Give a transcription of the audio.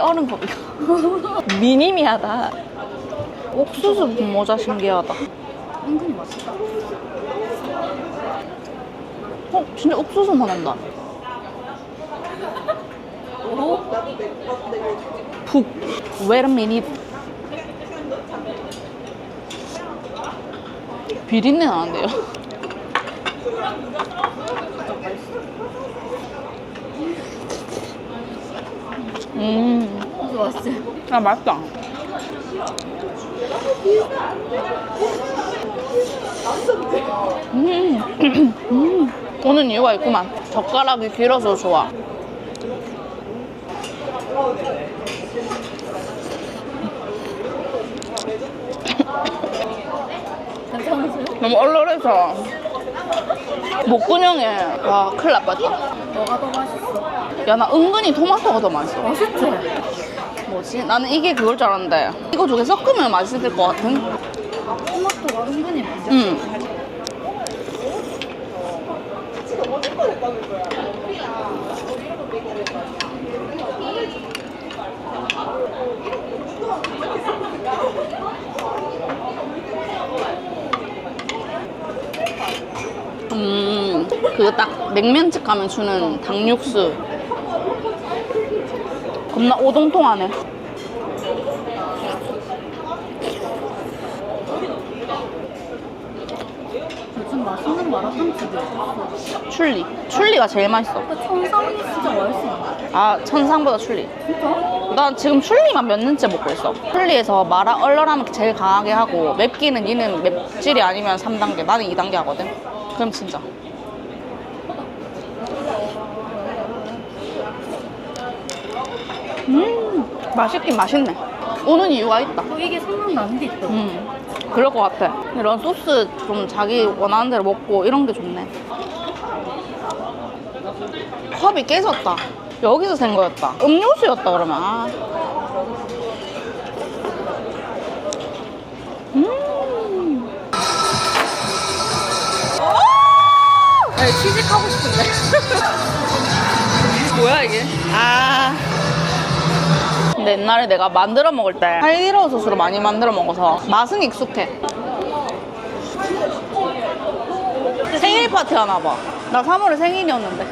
얼음 컵이야. 미니미하다. 옥수수 분모자 신기하다. 은근히 맛있다. 어, 진짜 옥수수만 한다. 오? 푹. Wait a minute. 비린내 나는데요? 음, 무슨 맛있지? 아, 맛있다. 음, 음. 오는 이유가 있구만. 젓가락이 길어서 좋아. 너무 얼얼해서 목구멍에 와 큰일 날 뻔했다 뭐가 더 맛있어? 야 나 은근히 토마토가 더 맛있어 맛있지? 뭐지? 나는 이게 그걸 줄 알았는데 이거 두 개 섞으면 맛있을 것 같은? 토마토가 은근히 맛있어. 응 음, 그거 딱 냉면집 가면 주는 닭육수. 겁나 오동통하네. 요즘 맛있는 마라탕 집이 어딨어? 출리. 출리가 제일 맛있어. 근데 천상이 진짜 맛있어. 아, 천상보다 출리. 진짜? 난 지금 출리만 몇 년째 먹고 있어. 출리에서 마라 얼얼함을 제일 강하게 하고 맵기는 니는 맵질이 아니면 3단계, 나는 2단계 하거든. 그럼 진짜. 음, 맛있긴 맛있네. 오는 이유가 있다. 또 이게 생각나는 게 있다. 음, 그럴 것 같아. 이런 소스 좀 자기 원하는 대로 먹고 이런 게 좋네. 컵이 깨졌다. 여기서 생 거였다. 음료수였다 그러면. 아. 취직하고 싶은데. 뭐야 이게? 아. 근데 옛날에 내가 만들어 먹을 때 하이디라우 소스로 많이 만들어 먹어서 맛은 익숙해. 생일 파티 하나 봐. 나 3월에 생일이었는데.